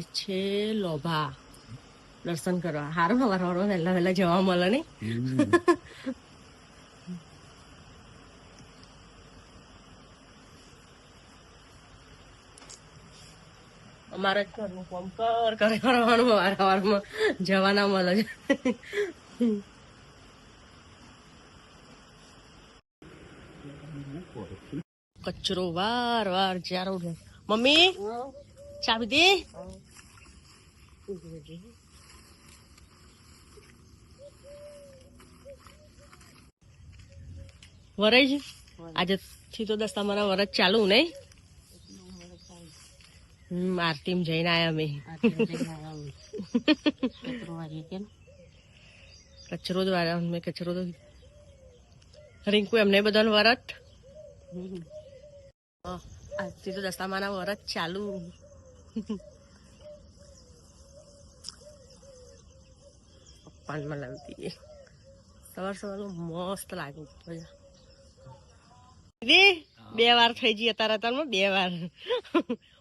જાય છે લોભા. દર્શન કરવા. સારું સવાર હવાર વહેલા વહેલા જવા મળે નહીં? અમારે ઘરનું કામ કર કરે કરવાનું વાર જવાના મળે છે. કચરો વાર વાર જ્યારો મમ્મી ચાવી દે. વરાય છે આજે થી તો દસ તમારા વરસ ચાલુ નહીં આરતી જઈને આયા અમે. કચરો દ્વારા વાળા મેં કચરો તો રિંકુ એમને બધાનું વરત આજથી તો દસ્તામાના વરત ચાલુ. પપ્પાને દઈએ સવાર સવારનું મસ્ત લાગે. દીદી, બે વાર થઈ જઈએ અત્યારે અત્યારમાં બે વાર.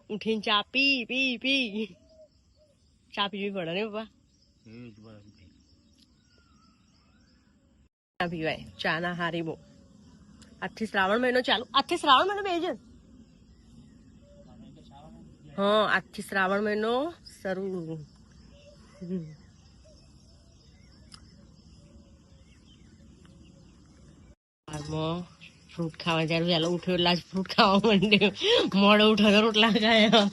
ઉઠીને ચા પી પી પી. ચા પીવી પડે ને, પપ્પા? ચા પીવાય. ચા ના હારી બહુ. આજથી શ્રાવણ મહિનો ચાલુ. આજથી શ્રાવણ મહિનો બે છે? હા, આજથી શ્રાવણ મહિનો શરૂ. ફ્રૂટ ખાવા જ્યારે વહેલો ઉઠ્યો એટલા જ ફ્રૂટ ખાવા માંડ્યો. મોડો ઉઠ્યો તો રોટલા ખાયા.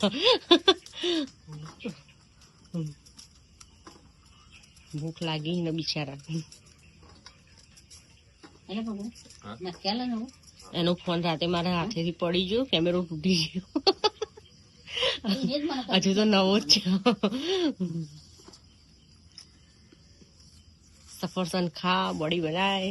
ભૂખ લાગી ને બિચારા. એનો ફોન રાતે મારા હાથેથી પડી ગયો કેમેરો તૂટી ગયો. હજુ તો નવો જ છે. સફરસન ખા બોડી બનાય.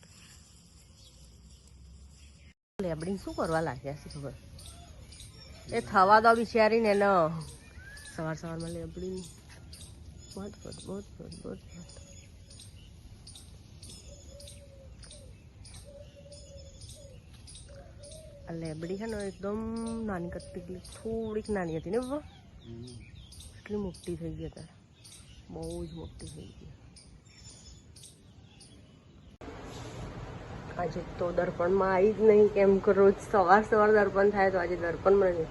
લેબડી શું કરવા લાગ્યા છે ખબર? એ થવા દો બિચારી ને સવાર સવારમાં લેબડી. બહુત બહુત બહુત બહુત આ લેબડી છે ને એકદમ નાની કરતી એટલી થોડીક નાની હતી ને બાબા એટલી મોટી થઈ ગઈ અત્યારે. બહુ જ મોટી થઈ ગઈ. આજે તો દર્પણમાં આવી જ નહીં, કેમ કે રોજ સવાર સવાર દર્પણ થાય તો આજે દર્પણમાં નહીં.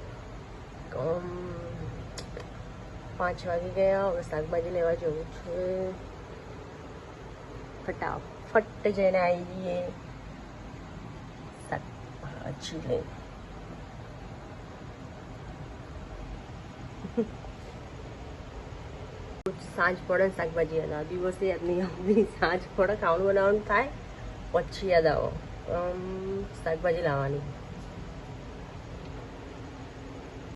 પાંચ વાગી ગયા, હવે શાકભાજી લેવા જવું છે. ફટાફટ જઈને આવી જઈએ શાકભાજી લઈ સાંજ પડે શાકભાજી આવે દિવસે આવતી સાંજ પડે, ખાવાનું બનાવવાનું થાય. પછી યાદ આવો. શાકભાજી લાવવાની.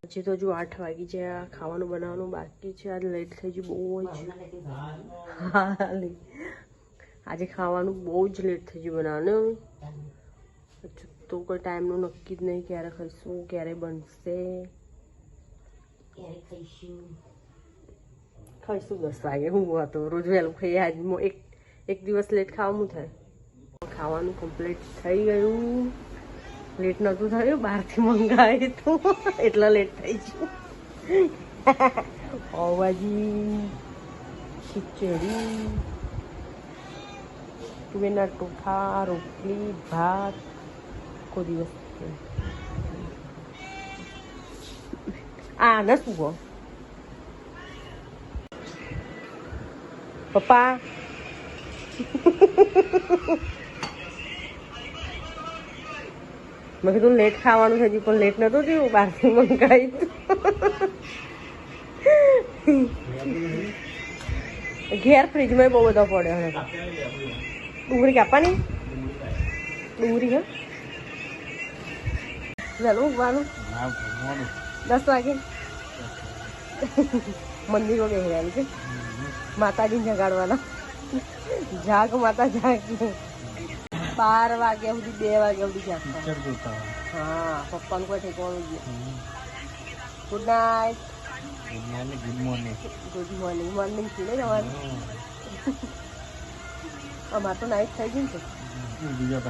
પછી તો જો આઠ વાગી છે આ ખાવાનું બનાવવાનું બાકી છે આજ લેટ થઈ ગયું બહુ જ. આજે ખાવાનું બહુ જ લેટ થઈ ગયું બનાવવાનું તો કોઈ ટાઈમનું નક્કી જ નહીં ક્યારે ખાઈશું ક્યારે બનશે. ખાઈશું? દસ વાગે હું હતો રોજ વહેલું ખાઈએ આજ એક એક દિવસ લેટ ખાવાનું થાય? ખાવાનું કમ્પ્લીટ થઈ ગયું. લેટ નહોતું થયું, બહારથી મંગાવ્યું હતું એટલા લેટ થઈ ગયું. પાવભાજી ખીચડી તુવેરના ટોફા રોટલી, ભાત કોઈ દિવસ આ ન શું પપ્પા. મેં કીધું લેટ ખાવાનું છે હજી પણ લેટ નતું થયું બહારથી મંગાવી ઘેર ફ્રીજમાં બહુ બધો પડ્યો હવે. ડુંગળી કાપવાની? ડુંગળી હા. વહેલું ઉગવાનું દસ વાગે. મંદિરો બેસી છે. માતાજી જગાડવાના. જાગ માતા જાગ બાર વાગ્યા સુધી બે વાગ્યા સુધી જાગતા. હા પપ્પાનું કોઈ ઠેકવાનું good night good morning good morning good morning મોર્નિંગથી ને તમારે અમારે તો નાઇટ થઈ ગયું છે. બીજા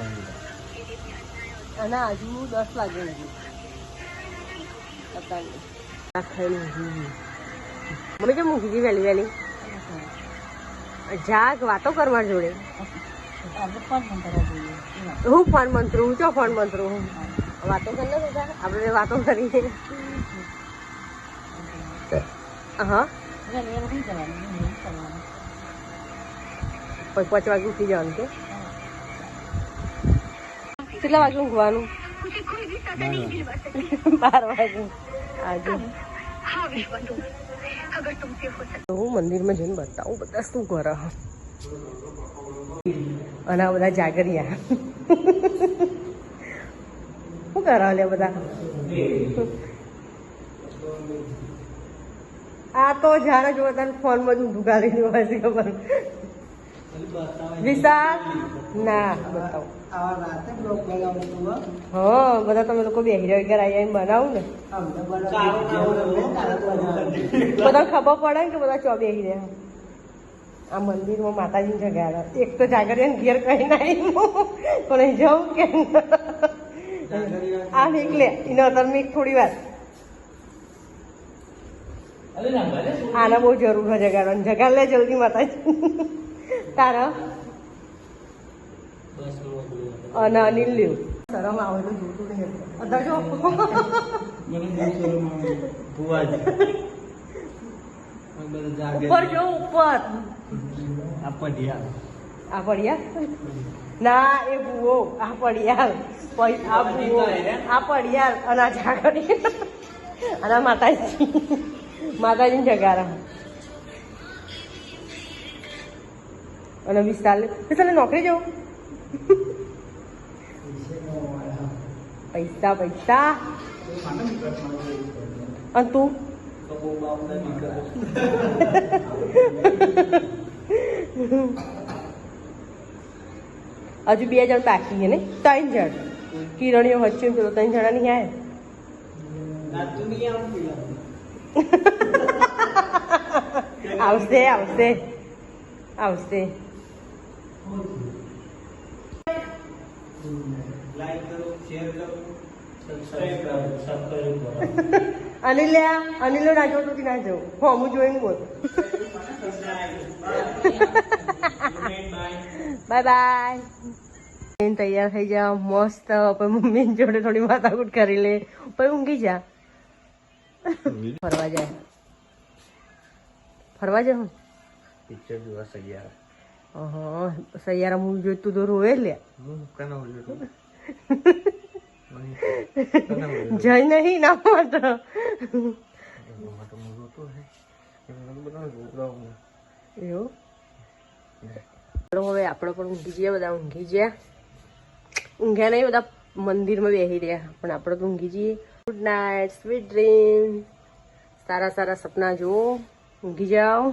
અને હજુ દસ વાગે હજુ. પતા નહીં આ ખાઈને ઊંઘી ગઈ. મને કેમ ઊંઘી ગઈ વહેલી વહેલી? જાગ વાતો કરવા જોડે. હું ફોન મંત્રું હું ચો ફોન મંત્રું હું? વાતો કરી લે બધા આપણે વાતો કરીએ. હા. પછી પાંચ વાગે ઉઠી જવાનું કે? કેટલા વાગે ઊંઘવાનું બાર વાગે. આજે. હું મંદિરમાં જઈને બતાવું બધા શું કરે. અને આ બધા જાગરિયા શું કરે લે બધા? આ તો જ્યારે જો તને ફોનમાં જ ઊંધું હોય છે ખબર. વિશાલ? ના બતાવો. હા બધા તમે લોકો બેહી રહ્યા ઘર આવીને બનાવું ને? બધા ખબર પડે ને કે બધા ચો બેહી રહ્યા. આ મંદિરમાં માતાજી જગાડ્યા એક તો જાગરિયા ને ઘેર કઈ નહીં પણ અહીં જાઉં કે આ નીકળે. એનો તમે થોડી વાર. આના બહુ જરૂર છે જગાડવાની જગાડ લે જલ્દી માતાજી. તારા? અને અનિલ લ્યો. શરમ આવે તો જોતું નહીં અધા જો. ઉપર જો ઉપર. આ પડ્યા ના એ ભૂવો. આ પડિયા આ ભૂવો. આ પડ્યા અને આ ઝાકડી અને આ માતાજી. માતાજીને જગારા. અને વિશાલ વિશાલ નોકરી જવું? પૈસા પૈસા. અને તું? હજુ બે જણ બાકી છે ને? ત્રણ જણ. કિરણીઓ વચ્ચે પેલો ત્રણ જણા નહીં આયા આવશે. આવશે. આવશે અનિલ્યા અનિલો અનિલ જો સુધી ના જવું. હું હું જોઈને બોલ. બાય બાય તૈયાર થઈ જા મસ્ત. પછી મમ્મી જોડે થોડી માથાકૂટ કરી લે. પછી ઊંઘી જા. ફરવા જાય. ફરવા જાય હું? પિક્ચર જોવા સૈયાર. હા સૈયારા મૂવી જોઈ તું તો રોવે લે. હું કના બોલ્યો જઈ નહીં, ના માટે હવે આપણે પણ ઊંઘી જઈએ, બધા ઊંઘી ગયા. ઊંઘ્યા નહીં, બધા મંદિરમાં બેસી રહ્યા, પણ આપણે તો ઊંઘી જઈએ. ગુડ નાઇટ સ્વીટ ડ્રીમ સારા સારા સપના જુઓ. ઊંઘી જાઓ.